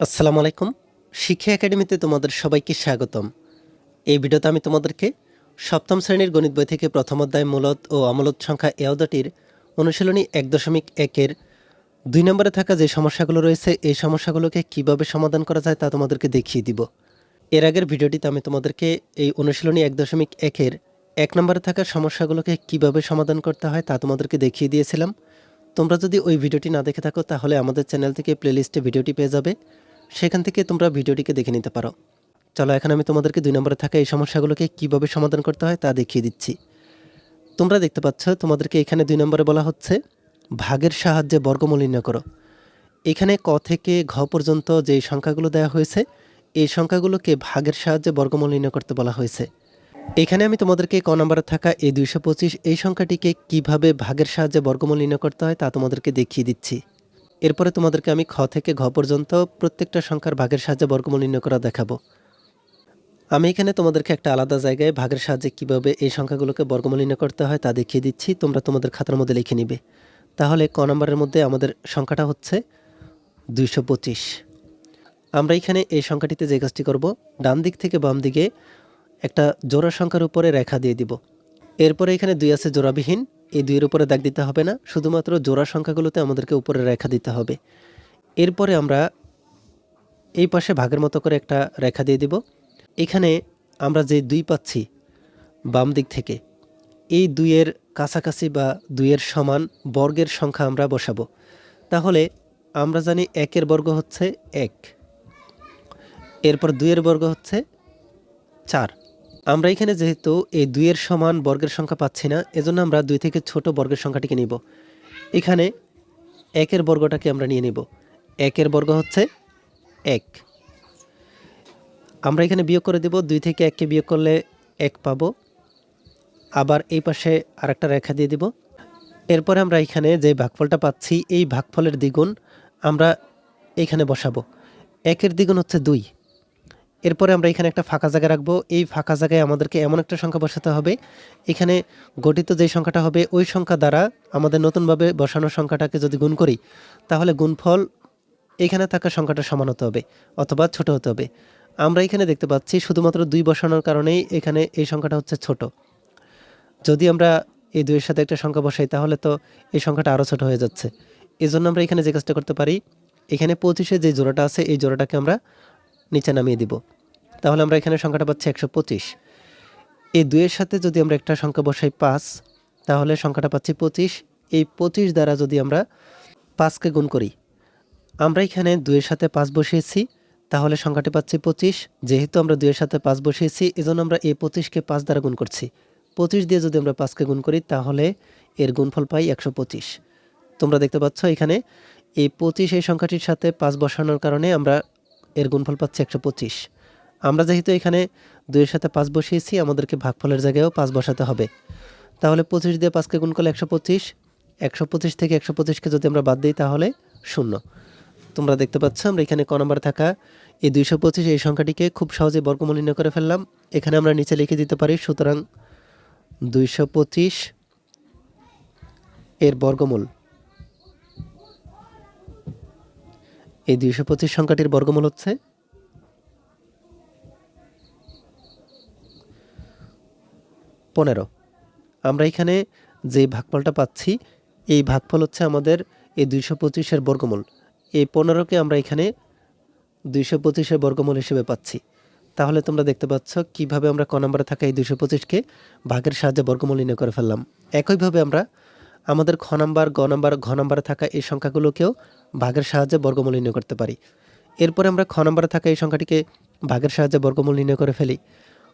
আসসালামু আলাইকুম। শিক্ষা একাডেমিতে তোমাদের সবাইকে স্বাগতম। এই ভিডিওতে আমি তোমাদেরকে সপ্তম শ্রেণির গণিত বই থেকে প্রথম অধ্যায় মূলত ও অমলত সংখ্যা এওদটির অনুশীলনী এক দশমিক একের দুই নম্বরে থাকা যে সমস্যাগুলো রয়েছে, এই সমস্যাগুলোকে কীভাবে সমাধান করা যায় তা তোমাদেরকে দেখিয়ে দিব। এর আগের ভিডিওটিতে আমি তোমাদেরকে এই অনুশীলনী এক দশমিক একের এক নম্বরে থাকা সমস্যাগুলোকে কীভাবে সমাধান করতে হয় তা তোমাদেরকে দেখিয়ে দিয়েছিলাম। তোমরা যদি ওই ভিডিওটি না দেখে থাকো, তাহলে আমাদের চ্যানেল থেকে প্লেলিস্টে ভিডিওটি পেয়ে যাবে। সেখান থেকে তোমরা ভিডিওটিকে দেখে নিতে পারো। চলো, এখন আমি তোমাদেরকে দুই নম্বরে থাকা এই সমস্যাগুলোকে কীভাবে সমাধান করতে হয় তা দেখিয়ে দিচ্ছি। তোমরা দেখতে পাচ্ছ, তোমাদেরকে এখানে দুই নম্বরে বলা হচ্ছে, ভাগের সাহায্যে বর্গমূল নির্ণয় করো। এখানে ক থেকে ঘ পর্যন্ত যে সংখ্যাগুলো দেওয়া হয়েছে, এই সংখ্যাগুলোকে ভাগের সাহায্যে বর্গমূল নির্ণয় করতে বলা হয়েছে। এখানে আমি তোমাদেরকে ক নম্বরে থাকা এই দুইশো পঁচিশ, এই সংখ্যাটিকে কীভাবে ভাগের সাহায্যে বর্গমূল নির্ণয় করতে হয় তা তোমাদেরকে দেখিয়ে দিচ্ছি। এরপরে তোমাদেরকে আমি খ থেকে ঘ পর্যন্ত প্রত্যেকটা সংখ্যার ভাগের সাহায্যে বর্গমূল নির্ণয় করা দেখাবো। আমি এখানে তোমাদেরকে একটা আলাদা জায়গায় ভাগের সাহায্যে কীভাবে এই সংখ্যাগুলোকে বর্গমূল নির্ণয় করতে হয় তা দেখিয়ে দিচ্ছি, তোমরা তোমাদের খাতার মধ্যে লিখে নিবে। তাহলে ক নম্বরের মধ্যে আমাদের সংখ্যাটা হচ্ছে দুইশো পঁচিশ। আমরা এখানে এই সংখ্যাটিতে যে কাজটি করব, ডান দিক থেকে বাম দিকে একটা জোড়া সংখ্যার উপরে রেখা দিয়ে দিব। এরপরে এখানে দুই আছে জোড়াবিহীন। এই দুইয়ের উপরে দাগ দিতে হবে না। শুধুমাত্র জোড়া সংখ্যাগুলোতে আমাদেরকে উপরে রেখা দিতে হবে। এরপরে আমরা এই পাশে ভাগের মতো করে একটা রেখা দিয়ে দিব। এখানে আমরা যে দুই পাচ্ছি বাম দিক থেকে, এই দুইয়ের কাছাকাছি বা দুইয়ের সমান বর্গের সংখ্যা আমরা বসাবো। তাহলে আমরা জানি একের বর্গ হচ্ছে এক। এরপর দুইয়ের বর্গ হচ্ছে চার। আমরা এখানে যেহেতু এই দুইয়ের সমান বর্গের সংখ্যা পাচ্ছি না, এজন্য আমরা দুই থেকে ছোট বর্গের সংখ্যাটিকে নিব। এখানে একের বর্গটাকে আমরা নিয়ে নিব। একের বর্গ হচ্ছে এক। আমরা এখানে বিয়োগ করে দেব, দুই থেকে এককে বিয়োগ করলে এক পাব। আবার এই পাশে আরেকটা রেখা দিয়ে দিব। এরপরে আমরা এখানে যে ভাগফলটা পাচ্ছি, এই ভাগফলের দ্বিগুণ আমরা এখানে বসাবো। একের দ্বিগুণ হচ্ছে দুই। এরপরে আমরা এখানে একটা ফাঁকা জায়গা রাখব। এই ফাঁকা জায়গায় আমাদেরকে এমন একটা সংখ্যা বসাতে হবে। এখানে গঠিত যে সংখ্যাটা হবে, ওই সংখ্যা দ্বারা আমাদের নতুনভাবে বসানো সংখ্যাটাকে যদি গুণ করি, তাহলে গুণফল এখানে থাকা সংখ্যাটা সমান হতে হবে অথবা ছোট হতে হবে। আমরা এখানে দেখতে পাচ্ছি শুধুমাত্র দুই বসানোর কারণেই এখানে এই সংখ্যাটা হচ্ছে ছোট। যদি আমরা এই দুইয়ের সাথে একটা সংখ্যা বসাই, তাহলে তো এই সংখ্যাটা আরও ছোট হয়ে যাচ্ছে। এই জন্য আমরা এখানে যে কাজটা করতে পারি, এখানে পঁচিশে যে জোড়াটা আছে, এই জোড়াটাকে আমরা নিচে নামিয়ে দিব। তাহলে আমরা এখানে সংখ্যাটা পাচ্ছি একশো পঁচিশ। এই দুইয়ের সাথে যদি আমরা একটা সংখ্যা বসাই পাঁচ, তাহলে সংখ্যাটা পাচ্ছি পঁচিশ। এই পঁচিশ দ্বারা যদি আমরা পাঁচকে গুণ করি, আমরা এখানে দুইয়ের সাথে পাঁচ বসিয়েছি, তাহলে সংখ্যাটি পাচ্ছি পঁচিশ। যেহেতু আমরা দুইয়ের সাথে পাঁচ বসিয়েছি, এজন্য আমরা এই পঁচিশকে পাঁচ দ্বারা গুণ করছি। পঁচিশ দিয়ে যদি আমরা পাঁচকে গুণ করি, তাহলে এর গুণফল পাই একশো পঁচিশ। তোমরা দেখতে পাচ্ছ এখানে এই পঁচিশ এই সংখ্যাটির সাথে পাঁচ বসানোর কারণে আমরা এর গুণফল পাচ্ছি একশো পঁচিশ। আমরা যেহেতু এখানে দুইয়ের সাথে পাঁচ বসিয়েছি, আমাদেরকে ভাগফলের জায়গায়ও পাঁচ বসাতে হবে। তাহলে পঁচিশ দিয়ে পাঁচকে গুণ করলে একশো পঁচিশ। একশো পঁচিশ থেকে একশো পঁচিশকে যদি আমরা বাদ দিই, তাহলে শূন্য। তোমরা দেখতে পাচ্ছ, আমরা এখানে ক নম্বর থাকা এই দুইশো পঁচিশ, এই সংখ্যাটিকে খুব সহজে বর্গমূল নির্ণয় করে ফেললাম। এখানে আমরা নিচে লিখে দিতে পারি, সুতরাং দুইশো পঁচিশ এর বর্গমূল। এই দুইশো পঁচিশ সংখ্যাটির বর্গমূল হচ্ছে পনেরো। আমরা এখানে যে ভাগফলটা পাচ্ছি, এই ভাগফল হচ্ছে আমাদের এই দুইশো পঁচিশের বর্গমূল। এই পনেরোকে আমরা এখানে দুইশো পঁচিশের বর্গমূল হিসেবে পাচ্ছি। তাহলে তোমরা দেখতে পাচ্ছ কীভাবে আমরা ক নম্বরে থাকা এই দুইশো পঁচিশকে ভাগের সাহায্যে বর্গমূল নির্ণয় করে ফেললাম। একইভাবে আমরা আমাদের খ নম্বর, গ নম্বর, ঘ নম্বরে থাকা এই সংখ্যাগুলোকেও ভাগের সাহায্যে বর্গমূল নির্ণয় করতে পারি। এরপরে আমরা খ নম্বরে থাকা এই সংখ্যাটিকে ভাগের সাহায্যে বর্গমূল নির্ণয় করে ফেলি।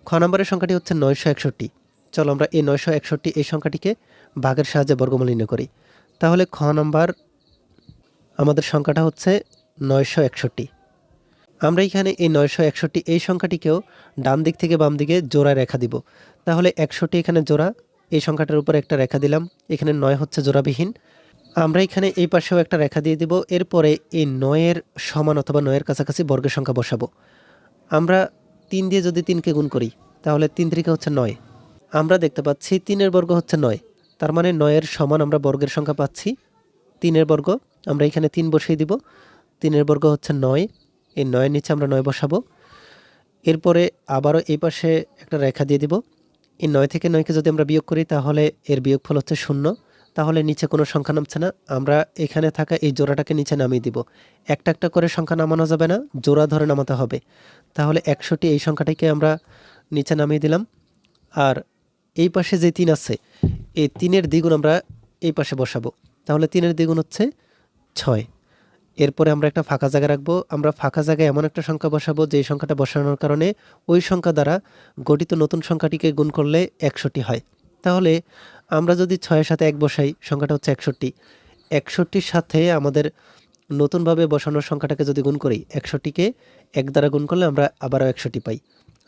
খ নম্বরের সংখ্যাটি হচ্ছে নয়শো একষট্টি। চলো আমরা এই নয়শো একষট্টি এই সংখ্যাটিকে ভাগের সাহায্যে বর্গমূল নির্ণয় করি। তাহলে খ নম্বর আমাদের সংখ্যাটা হচ্ছে নয়শো একষট্টি। আমরা এখানে এই নয়শো একষট্টি এই সংখ্যাটিকেও ডান দিক থেকে বাম দিকে জোড়া রেখা দিব। তাহলে একষট্টি এখানে জোড়া, এই সংখ্যাটার উপর একটা রেখা দিলাম, এখানে নয় হচ্ছে জোড়াবিহীন। আমরা এখানে এই পাশেও একটা রেখা দিয়ে দিব, এরপরে এই নয়ের সমান অথবা নয়ের কাছাকাছি বর্গের সংখ্যা বসাবো। আমরা তিন দিয়ে যদি তিনকে গুণ করি, তাহলে তিন তিরিকে হচ্ছে নয়। আমরা দেখতে পাচ্ছি তিনের বর্গ হচ্ছে নয়। তার মানে নয়ের সমান আমরা বর্গের সংখ্যা পাচ্ছি। তিনের বর্গ, আমরা এখানে তিন বসিয়ে দিব। তিনের বর্গ হচ্ছে নয়। এই নয়ের নিচে আমরা নয় বসাবো। এরপরে আবারও এই পাশে একটা রেখা দিয়ে দিব। এই নয় থেকে নয়কে যদি আমরা বিয়োগ করি, তাহলে এর বিয়োগফল হচ্ছে শূন্য। তাহলে নিচে কোনো সংখ্যা নামছে না। আমরা এখানে থাকা এই জোড়াটাকে নিচে নামিয়ে দিব। একটা একটা করে সংখ্যা নামানো যাবে না, জোড়া ধরে নামাতে হবে। তাহলে একশোটি এই সংখ্যাটিকে আমরা নিচে নামিয়ে দিলাম। আর এই পাশে যে তিন আছে, এই তিনের দ্বিগুণ আমরা এই পাশে বসাবো। তাহলে তিনের দ্বিগুণ হচ্ছে ছয়। এরপরে আমরা একটা ফাঁকা জায়গা রাখব। আমরা ফাঁকা জায়গায় এমন একটা সংখ্যা বসাবো যে সংখ্যাটা বসানোর কারণে ওই সংখ্যা দ্বারা গঠিত নতুন সংখ্যাটিকে গুণ করলে একশোটি হয়। তাহলে আমরা যদি ছয়ের সাথে এক বসাই, সংখ্যাটা হচ্ছে একষট্টি। একষট্টির সাথে আমাদের নতুনভাবে বসানোর সংখ্যাটাকে যদি গুণ করি, একষট্টিকে এক দ্বারা গুণ করলে আমরা আবারও একষট্টি পাই।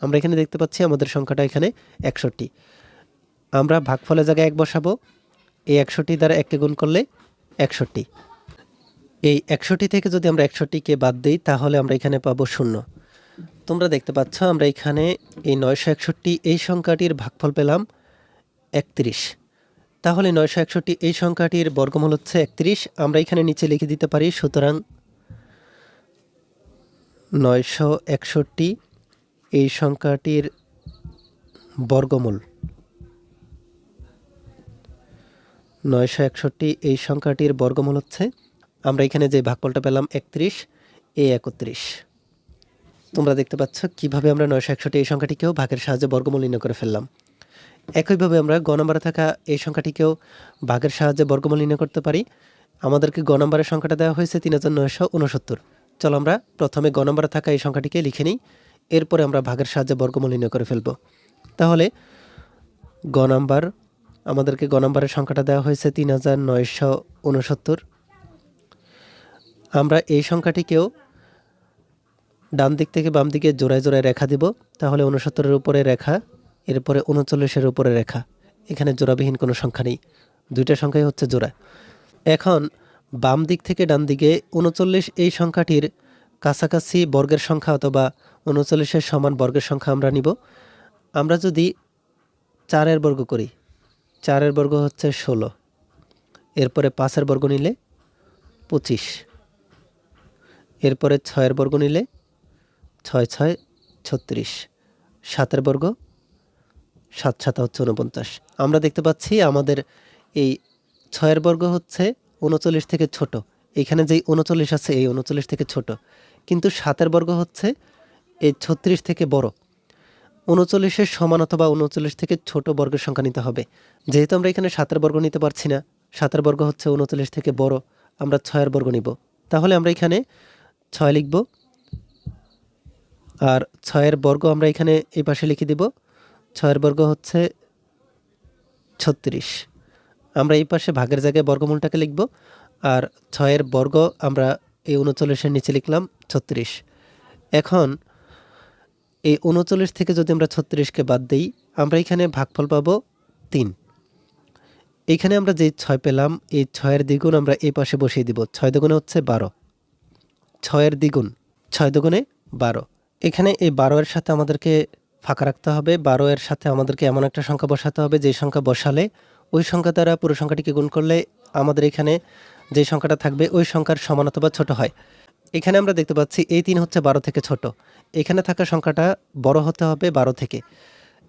আমরা এখানে দেখতে পাচ্ছি আমাদের সংখ্যাটা এখানে একষট্টি। আমরা ভাগফলের জায়গায় এক বসাবো। এই একষট্টি দ্বারা এককে গুণ করলে একষট্টি। এই একষট্টি থেকে যদি আমরা একষট্টিকে বাদ দিই, তাহলে আমরা এখানে পাবো শূন্য। তোমরা দেখতে পাচ্ছ, আমরা এখানে এই নয়শো একষট্টি এই সংখ্যাটির ভাগফল পেলাম একত্রিশ। তাহলে নয়শো একষট্টি এই সংখ্যাটির বর্গমূল হচ্ছে একত্রিশ। আমরা এখানে নিচে লিখে দিতে পারি, সুতরাং নয়শো একষট্টি এই সংখ্যাটির বর্গমূল নয়শো একষট্টি এই সংখ্যাটির বর্গমূল হচ্ছে। আমরা এখানে যে ভাগফলটা পেলাম একত্রিশ, এ একত্রিশ। তোমরা দেখতে পাচ্ছ কীভাবে আমরা নয়শো একষট্টি এই সংখ্যাটিকেও ভাগের সাহায্যে বর্গমূল নির্ণয় করে ফেললাম। একইভাবে আমরা গ নম্বরে থাকা এই সংখ্যাটিকেও ভাগের সাহায্যে বর্গমূল নির্ণয় করতে পারি। আমাদেরকে গ নম্বরের সংখ্যাটা দেওয়া হয়েছে তিন হাজার নয়শো উনসত্তর। চলো আমরা প্রথমে গ নম্বরে থাকা এই সংখ্যাটিকে লিখে নিই। এরপরে আমরা ভাগের সাহায্যে বর্গমূল নির্ণয় করে ফেলব। তাহলে গ নাম্বার আমাদেরকে গ নম্বরের সংখ্যাটা দেওয়া হয়েছে তিন হাজার নয়শো উনসত্তর। আমরা এই সংখ্যাটিকেও ডান দিক থেকে বাম দিকে জোড়ায় জোড়ায় রেখা দিব, তাহলে উনসত্তরের উপরে রেখা, এরপরে উনচল্লিশের উপরে রেখা। এখানে জোড়াবিহীন কোনো সংখ্যা নেই, দুইটা সংখ্যাই হচ্ছে জোড়া। এখন বাম দিক থেকে ডান দিকে উনচল্লিশ এই সংখ্যাটির কাছাকাছি বর্গের সংখ্যা অথবা উনচল্লিশের সমান বর্গের সংখ্যা আমরা নিব। আমরা যদি চারের বর্গ করি চারের বর্গ হচ্ছে ষোলো। এরপরে পাঁচের বর্গ নিলে পঁচিশ। এরপরে ছয়ের বর্গ নিলে ছয় ছয় ছত্রিশ। সাতের বর্গ সাত সাতা হচ্ছে উনপঞ্চাশ আমরা দেখতে পাচ্ছি আমাদের এই ছয়ের বর্গ হচ্ছে উনচল্লিশ থেকে ছোট। এখানে যেই উনচল্লিশ আছে, এই উনচল্লিশ থেকে ছোট। কিন্তু সাতের বর্গ হচ্ছে এই ছত্রিশ থেকে বড়। উনচল্লিশের সমান অথবা উনচল্লিশ থেকে ছোট বর্গের সংখ্যা নিতে হবে। যেহেতু আমরা এখানে সাতের বর্গ নিতে পারছি না, সাতের বর্গ হচ্ছে উনচল্লিশ থেকে বড়, আমরা ছয়ের বর্গ নিব। তাহলে আমরা এখানে ছয় লিখব, আর ছয়ের বর্গ আমরা এখানে এই পাশে লিখে দিব, ছয়ের বর্গ হচ্ছে ছত্রিশ। আমরা এই পাশে ভাগের জায়গায় বর্গমূলটাকে লিখব, আর ছয়ের বর্গ আমরা এই উনচল্লিশের নিচে লিখলাম ছত্রিশ। এখন এই উনচল্লিশ থেকে যদি আমরা ছত্রিশকে বাদ দিই, আমরা এখানে ভাগফল পাবো তিন। এখানে আমরা যে ছয় পেলাম, এই ছয়ের দ্বিগুণ আমরা এই পাশে বসিয়ে দিব। ছয় দ্বিগুণে হচ্ছে বারো। ছয়ের দ্বিগুণ, ছয় দুগুণে বারো। এখানে এই বারো এর সাথে আমাদেরকে ফাঁকা রাখতে হবে। বারো এর সাথে আমাদেরকে এমন একটা সংখ্যা বসাতে হবে, যে সংখ্যা বসালে ওই সংখ্যা দ্বারা পুরো সংখ্যাটিকে গুণ করলে আমাদের এখানে যে সংখ্যাটা থাকবে, ওই সংখ্যার সমান অথবা ছোট হয়। এখানে আমরা দেখতে পাচ্ছি এই তিন হচ্ছে বারো থেকে ছোট। এখানে থাকা সংখ্যাটা বড় হতে হবে বারো থেকে।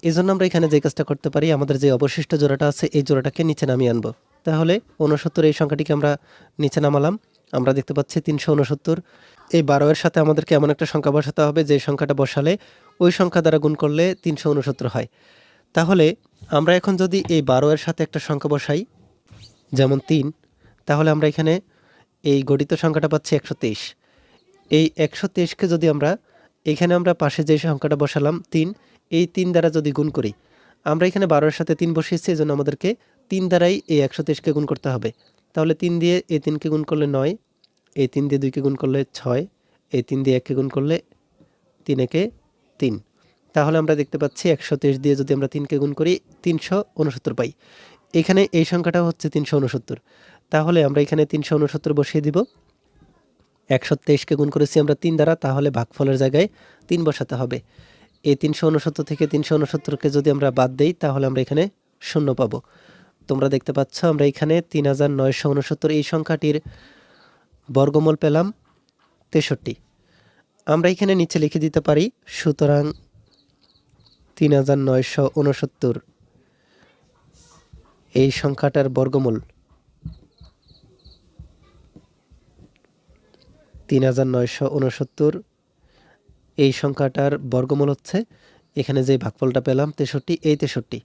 এই জন্য আমরা এখানে যে কাজটা করতে পারি, আমাদের যে অবশিষ্ট জোড়াটা আছে, এই জোড়াটাকে নিচে নামিয়ে আনব। তাহলে উনসত্তর এই সংখ্যাটিকে আমরা নিচে নামালাম। আমরা দেখতে পাচ্ছি তিনশো উনসত্তর এই বারো এর সাথে আমাদেরকে এমন একটা সংখ্যা বসাতে হবে, যে সংখ্যাটা বসালে ওই সংখ্যা দ্বারা গুণ করলে তিনশো উনসত্তর হয়। তাহলে আমরা এখন যদি এই বারো এর সাথে একটা সংখ্যা বসাই, যেমন তিন, তাহলে আমরা এখানে এই গঠিত সংখ্যাটা পাচ্ছি একশো তেইশ। এই একশো তেইশকে যদি আমরা এখানে আমরা পাশে যে সংখ্যাটা বসালাম, তিন, এই তিন দ্বারা যদি গুণ করি, আমরা এখানে বারোর সাথে তিন বসিয়েছি এই জন্য আমাদেরকে তিন দ্বারাই এই একশো তেইশকে গুণ করতে হবে। তাহলে তিন দিয়ে এই তিনকে গুণ করলে নয়, এই তিন দিয়ে দুইকে গুণ করলে ছয়, এই তিন দিয়ে এককে গুণ করলে তিন একে তিন। তাহলে আমরা দেখতে পাচ্ছি একশো তেইশ দিয়ে যদি আমরা তিনকে গুণ করি, তিনশো উনসত্তর পাই। এখানে এই সংখ্যাটা হচ্ছে তিনশো উনসত্তর। তাহলে আমরা এখানে তিনশো উনসত্তর বসিয়ে দিব। একশো তেইশকে গুণ করেছি আমরা তিন দ্বারা, তাহলে ভাগফলের জায়গায় তিন বসাতে হবে। এই তিনশো উনসত্তর থেকে তিনশো উনসত্তরকে যদি আমরা বাদ দিই, তাহলে আমরা এখানে শূন্য পাবো। তোমরা দেখতে পাচ্ছ, আমরা এখানে তিন হাজার নয়শো উনসত্তর এই সংখ্যাটির বর্গমূল পেলাম তেষট্টি। আমরা এখানে নিচে লিখে দিতে পারি, সুতরাং তিন হাজার নয়শো উনসত্তর এই সংখ্যাটার বর্গমূল তিন হাজার নয়শো উনসত্তর। এই সংখ্যাটার বর্গমূল হচ্ছে এখানে যে ভাগফলটা পেলাম তেষট্টি, এই তেষট্টি।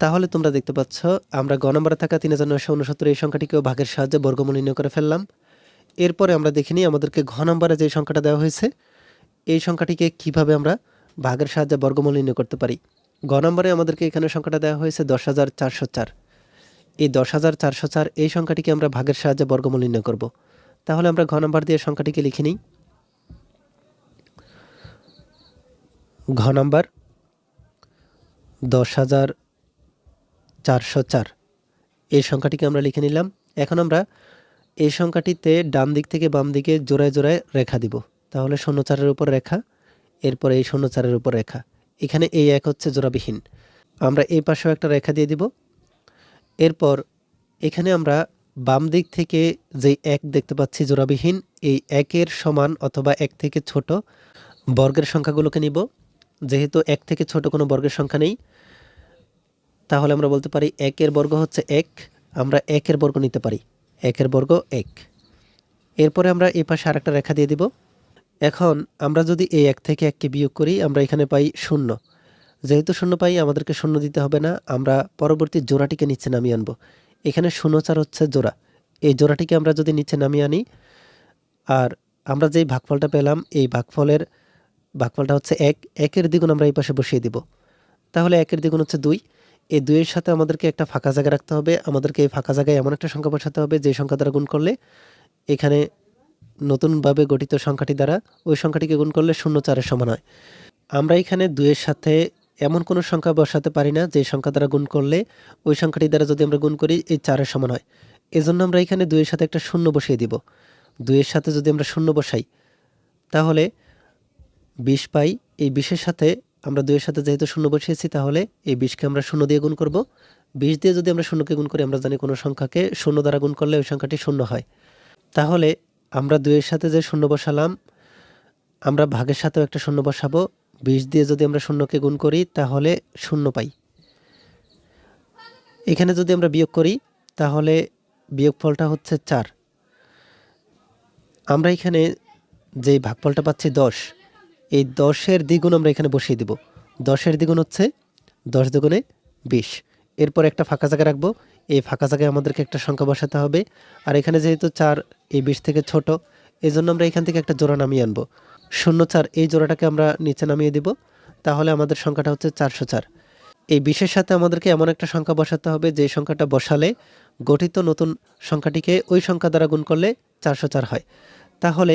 তাহলে তোমরা দেখতে পাচ্ছ, আমরা গ নম্বরে থাকা তিন হাজার নয়শো উনসত্তর এই সংখ্যাটিকেও ভাগের সাহায্যে বর্গমূল নির্ণয় করে ফেললাম। এরপরে আমরা দেখিনি আমাদেরকে ঘ নম্বরে যে সংখ্যাটা দেওয়া হয়েছে, এই সংখ্যাটিকে কীভাবে আমরা ভাগের সাহায্যে বর্গমূল নির্ণয় করতে পারি। গ নম্বরে আমাদেরকে এখানে সংখ্যাটা দেওয়া হয়েছে দশ হাজার চারশো চার। এই দশ হাজার চারশো চার এই সংখ্যাটিকে আমরা ভাগের সাহায্যে বর্গমূল নির্ণয় করব। তাহলে আমরা ঘ নম্বর দিয়ে সংখ্যাটিকে লিখে নিই। ঘ নম্বর দশ হাজার চারশো চার। এই সংখ্যাটিকে আমরা লিখে নিলাম। এখন আমরা এই সংখ্যাটিতে ডান দিক থেকে বাম দিকে জোড়ায় জোড়ায় রেখা দিব। তাহলে শূন্য চারের উপর রেখা, এরপরে এই শূন্য চারের উপর রেখা। এখানে এই এক হচ্ছে জোড়াবিহীন। আমরা এই পাশেও একটা রেখা দিয়ে দিব। এরপর এখানে আমরা বাম দিক থেকে যে এক দেখতে পাচ্ছি জোড়াবিহীন, এই একের সমান অথবা এক থেকে ছোট বর্গের সংখ্যাগুলোকে নিব। যেহেতু এক থেকে ছোট কোনো বর্গের সংখ্যা নেই, তাহলে আমরা বলতে পারি একের বর্গ হচ্ছে এক, আমরা একের বর্গ নিতে পারি। একের বর্গ এক। এরপরে আমরা এই পাশে আরেকটা রেখা দিয়ে দিব। এখন আমরা যদি এই এক থেকে এককে বিয়োগ করি, আমরা এখানে পাই শূন্য। যেহেতু শূন্য পাই, আমাদেরকে শূন্য দিতে হবে না, আমরা পরবর্তী জোড়াটিকে নিচে নামিয়ে আনব। এখানে শূন্য চার হচ্ছে জোড়া। এই জোড়াটিকে আমরা যদি নিচে নামিয়ে আনি, আর আমরা যেই ভাগফলটা পেলাম, এই ভাগফলের ভাগফলটা হচ্ছে এক, একের দ্বিগুণ আমরা এই পাশে বসিয়ে দিব। তাহলে একের দ্বিগুণ হচ্ছে দুই। এই দুইয়ের সাথে আমাদেরকে একটা ফাঁকা জায়গা রাখতে হবে। আমাদেরকে এই ফাঁকা জায়গায় এমন একটা সংখ্যা বসাতে হবে যে সংখ্যা দ্বারা গুণ করলে এখানে নতুনভাবে গঠিত সংখ্যাটি দ্বারা ওই সংখ্যাটিকে গুণ করলে শূন্য চারের সমান হয়। আমরা এখানে দুইয়ের সাথে এমন কোনো সংখ্যা বসাতে পারি না যে সংখ্যা দ্বারা গুণ করলে ওই সংখ্যাটি দ্বারা যদি আমরা গুণ করি, এই চারের সমান হয়। এজন্য আমরা এখানে দুইয়ের সাথে একটা শূন্য বসিয়ে দিব। দুইয়ের সাথে যদি আমরা শূন্য বসাই, তাহলে বিশ পাই, এই বিশের সাথে আমরা দুইয়ের সাথে যেহেতু শূন্য বসিয়েছি, তাহলে এই বিশকে আমরা শূন্য দিয়ে গুণ করব। বিশ দিয়ে যদি আমরা শূন্যকে গুণ করি, আমরা জানি কোনো সংখ্যাকে শূন্য দ্বারা গুণ করলে ওই সংখ্যাটি শূন্য হয়। তাহলে আমরা দুইয়ের সাথে যে শূন্য বসালাম, আমরা ভাগের সাথেও একটা শূন্য বসাবো বিশ দিয়ে যদি আমরা শূন্যকে গুণ করি, তাহলে শূন্য পাই। এখানে যদি আমরা বিয়োগ করি, তাহলে বিয়োগফলটা হচ্ছে চার। আমরা এখানে যে ভাগফলটা পাচ্ছি দশ, এই দশের দ্বিগুণ আমরা এখানে বসিয়ে দিব। দশের দ্বিগুণ হচ্ছে দশ দ্বিগুণে বিশ। এরপর একটা ফাঁকা জায়গা রাখব। এই ফাঁকা জায়গায় আমাদেরকে একটা সংখ্যা বসাতে হবে। আর এখানে যেহেতু চার, এই বিশ থেকে ছোট এই জন্য আমরা এখান থেকে একটা জোড়া নামিয়ে আনব। শূন্য চার, এই জোড়াটাকে আমরা নিচে নামিয়ে দিব। তাহলে আমাদের সংখ্যাটা হচ্ছে চারশো চার। এই বিশের সাথে আমাদেরকে এমন একটা সংখ্যা বসাতে হবে, যে সংখ্যাটা বসালে গঠিত নতুন সংখ্যাটিকে ওই সংখ্যা দ্বারা গুণ করলে চারশো চার হয়। তাহলে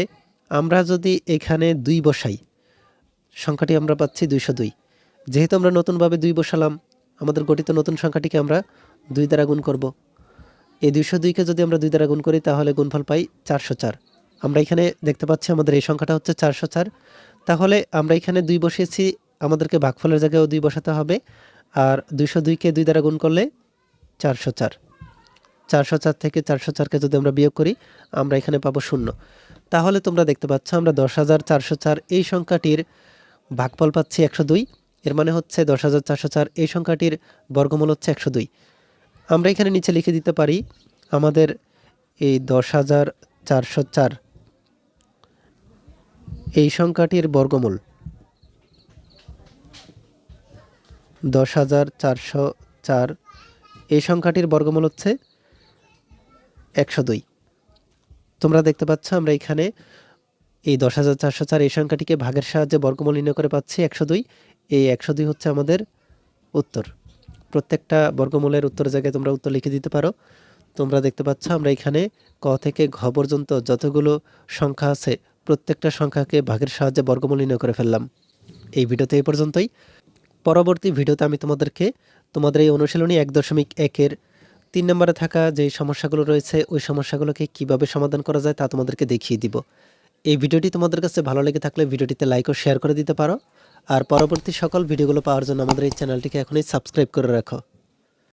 আমরা যদি এখানে দুই বসাই, সংখ্যাটি আমরা পাচ্ছি দুইশো দুই। যেহেতু আমরা নতুনভাবে দুই বসালাম, আমাদের গঠিত নতুন সংখ্যাটিকে আমরা দুই দ্বারা গুণ করব। এই দুইশো দুইকে যদি আমরা দুই দ্বারা গুণ করি, তাহলে গুণফল পাই চারশো চার। আমরা এখানে দেখতে পাচ্ছি আমাদের এই সংখ্যাটা হচ্ছে চারশো চার। তাহলে আমরা এখানে দুই বসিয়েছি, আমাদেরকে ভাগফলের জায়গায়ও দুই বসাতে হবে, আর দুইশো দুইকে দুই দ্বারা গুণ করলে চারশো চার। চারশো চার থেকে চারশো চারকে যদি আমরা বিয়োগ করি, আমরা এখানে পাবো শূন্য। তাহলে তোমরা দেখতে পাচ্ছ আমরা দশ হাজার চারশো চার, এই সংখ্যাটির ভাগফল পাচ্ছি একশো দুই, এর মানে হচ্ছে দশ হাজার চারশো চার, এই সংখ্যাটির বর্গমূল হচ্ছে একশো দুই। আমরা এখানে নিচে লিখে দিতে পারি আমাদের এই দশ হাজার চারশো চার এই সংখ্যাটির বর্গমূল। দশ হাজার চারশো চার। এই সংখ্যাটির বর্গমূল হচ্ছে একশো দুই। তোমরা দেখতে পাচ্ছ, আমরা এখানে এই দশ হাজার চারশো চার এই সংখ্যাটিকে ভাগের সাহায্যে বর্গমূল নির্ণয় করে পাচ্ছি একশো দুই। এই একশো দুই হচ্ছে আমাদের উত্তর। প্রত্যেকটা বর্গমূলের উত্তর জায়গায় তোমরা উত্তর লিখে দিতে পারো। তোমরা দেখতে পাচ্ছ, আমরা এখানে ক থেকে ঘ পর্যন্ত যতগুলো সংখ্যা আছে প্রত্যেকটা সংখ্যাকে ভাগের সাহায্যে বর্গমূল নির্ণয় করে ফেললাম। এই ভিডিওতে এই পর্যন্তই। পরবর্তী ভিডিওতে আমি তোমাদেরকে তোমাদের এই অনুশীলনী এক দশমিক একের তিন নম্বরে থাকা যে সমস্যাগুলো রয়েছে, ওই সমস্যাগুলোকে কীভাবে সমাধান করা যায় তা তোমাদেরকে দেখিয়ে দিব। এই ভিডিওটি তোমাদের কাছে ভালো লেগে থাকলে ভিডিওটিতে লাইক ও শেয়ার করে দিতে পারো। আর পরবর্তী সকল ভিডিওগুলো পাওয়ার জন্য আমাদের এই চ্যানেলটিকে এখনই সাবস্ক্রাইব করে রাখো।